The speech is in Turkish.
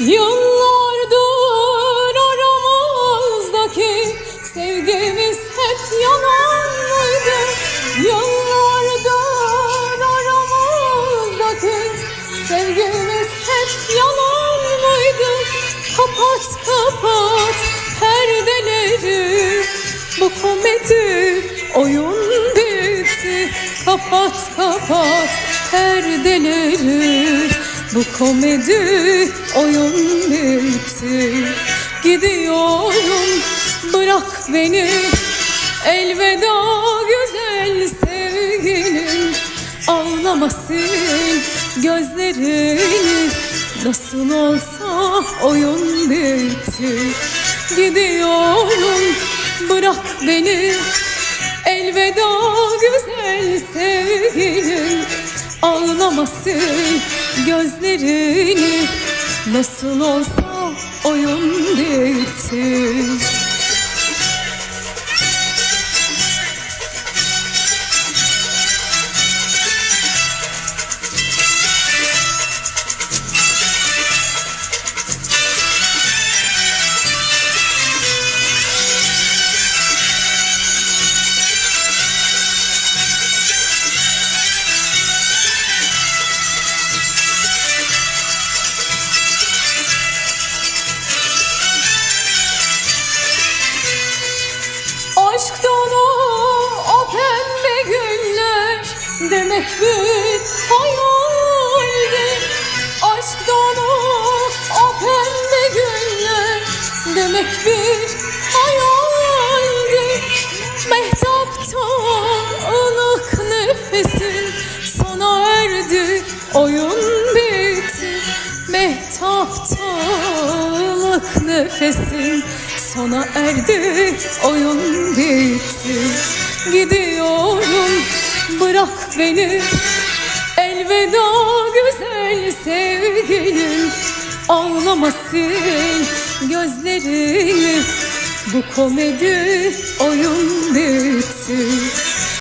Yıllardır aramızdaki sevgimiz hep yalan mıydı? Yıllardır aramızdaki sevgimiz hep yalan mıydı? Kapat kapat perdeleri bu komedi oyun bitti Kapat kapat perdeleri Bu komedi oyun bitti. Gidiyorum bırak beni. Elveda güzel sevgilim. Ağlamasın gözlerini. Nasıl olsa oyun bitti. Gidiyorum bırak beni. Elveda güzel sevgilim Ağlamasın gözlerini Nasıl olsa Demek bir hayaldi Aşk dolu o pembe günler. Demek bir hayaldi Mehtapta ılık nefesin. Sona erdi oyun bitti. Mehtapta ılık nefesin. Sona erdi oyun bitti. Gidiyorum bırak beni. Elveda güzel sevgilim. Ağlamasın gözlerini Bu komedi oyun bitti